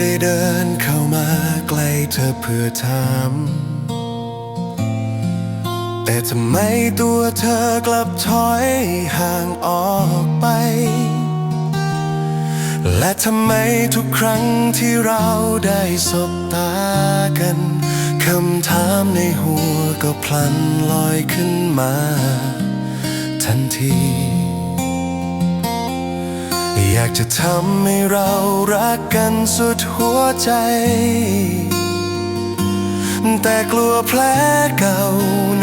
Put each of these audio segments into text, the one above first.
ได้เดินเข้ามาใกล้เธอเพื่อถามแต่ทำไมตัวเธอกลับถอยห่างออกไป และทำไมทุกครั้งที่เราได้สบตากันคำถามในหัวก็พลันลอยขึ้นมา ทันที อยากจะทำให้เรารักกันสุดหัวใจ แต่กลัวแผลเก่า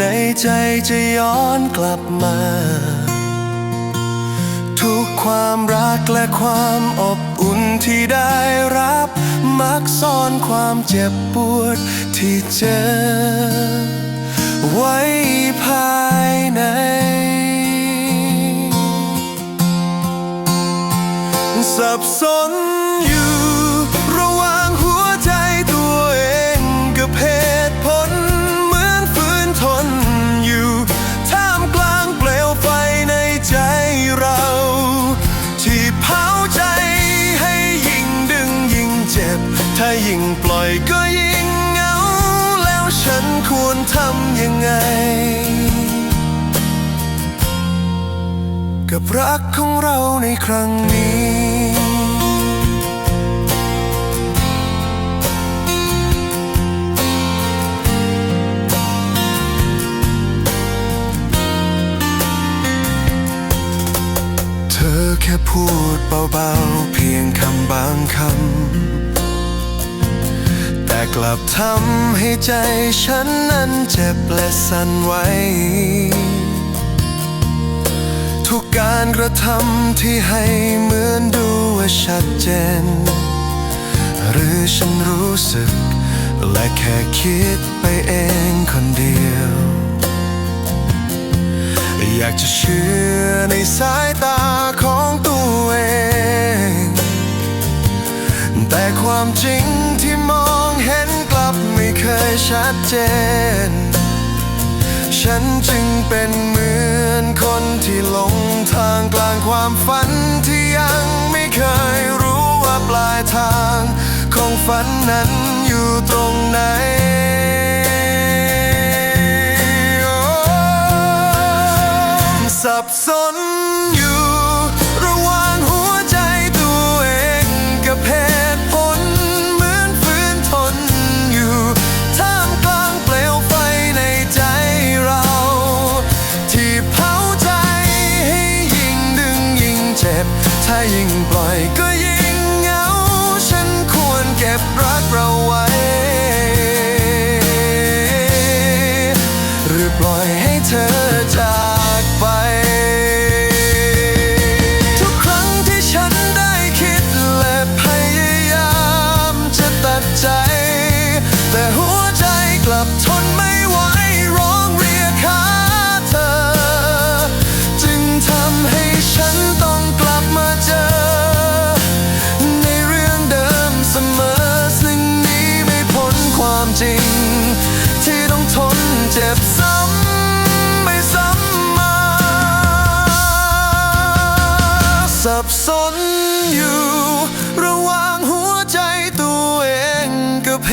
ในใจจะย้อนกลับมา ทุกความรักและความอบอุ่นที่ได้รับ มักซ่อนความเจ็บปวดที่เจอ ไว้ภายใน สับสนอยู่ ระหว่างหัวใจตัวเองกับเหตุผลเหมือนฝืนทนอยู่ท่ามกลางเปลวไฟในใจเรา ที่เผาใจให้ยิ่งดึงยิ่งเจ็บ ถ้ายิ่งปล่อยก็ยิ่งเหงา แล้วฉันควรทำยังไงกับรักของเราในครั้งนี้ ค่พูดเบาๆ เพียงคำบางคำ แต่กลับทำให้ใจฉันนั้นเจ็บและสั่นไหว ทุกการกระทำที่ให้เหมือนดูว่าชัดเจน หรือฉันรู้สึก และแค่คิดไปเองคนเดียว อยากจะเชื่อในสายตาของ ชัดเจน ฉันจึงเป็นเหมือนคนที่หลงทางกลางความฝันที่ยังไม่เคยรู้ว่าปลายทาง ของฝันนั้นอยู่ตรงไหน ยิ่งปล่อยก็ยิ่งเหงา ฉันควรเก็บรักเราไว้ หรือปล่อยให้เธอจากไป ทุกครั้งที่ฉันได้คิดและพยายามจะตัดใจ แต่หัวใจกลับทนไม่ สับสนอยู่ ระหว่างหัวใจตัวเองกับเห